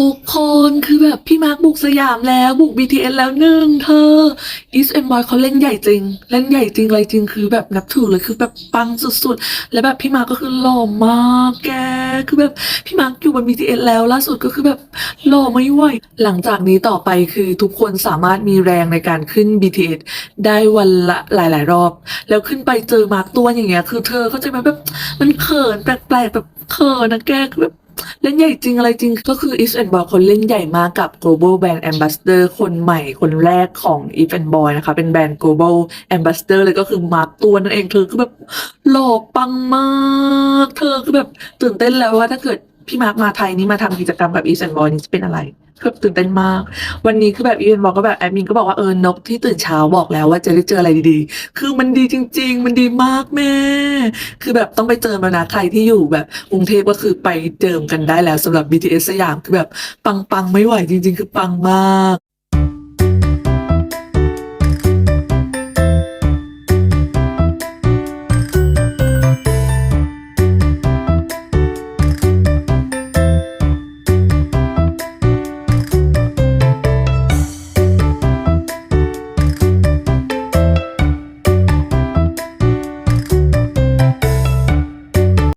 ทุกคนคือแบบพี่มาร์คบุกสยามแล้วบุก BTS แล้วหนึ่งเธอ East and Boy เขาเล่นใหญ่จริง เล่นใหญ่จริงอะไรจริงคือแบบนับถือเลยคือแบบปังสุดๆ และแบบพี่มาร์คก็คือหล่อมากแก คือแบบพี่มาร์คอยู่บน BTS แล้วล่าสุดก็คือแบบหล่อไม่ไหวหลังจากนี้ต่อไปคือทุกคนสามารถมีแรงในการขึ้น BTS ได้วันละหลาย ๆ รอบ แล้วขึ้นไปเจอมาร์คตัวอย่างเงี้ยคือเธอเข้าใจไหมแบบมันเขินแปลกๆแบบเขินนะแกคือแบบ เล่นใหญ่จริงอะไรจริงก็คือ East and Boy คนเล่นใหญ่มากกับ Global Brand Ambassador คนใหม่คนแรกของ East and Boy นะคะ เป็นแบรนด์ Global Ambassador เลยก็คือมาร์คตัวนั่นเองเธอคือแบบหล่อปังมาก เธอคือแบบตื่นเต้นแล้วว่าถ้าเกิดพี่มาร์คมาไทยนี่มาทำกิจกรรมกับ East and Boy นี่จะเป็นอะไร แบบตื่นเต้นมาก วันนี้คือแบบอีเวนบอกก็แบบแอดมินก็บอกว่าเออนกที่ตื่นเช้าบอกแล้วว่าจะได้เจออะไรดีๆ คือมันดีจริง ๆ มันดีมากแม่ คือแบบต้องไปเจอมานะใครที่อยู่แบบกรุงเทพก็คือไปเจิมกันได้แล้วสำหรับ BTS สยามคือแบบปังๆไม่ไหวจริง ๆ คือปังมาก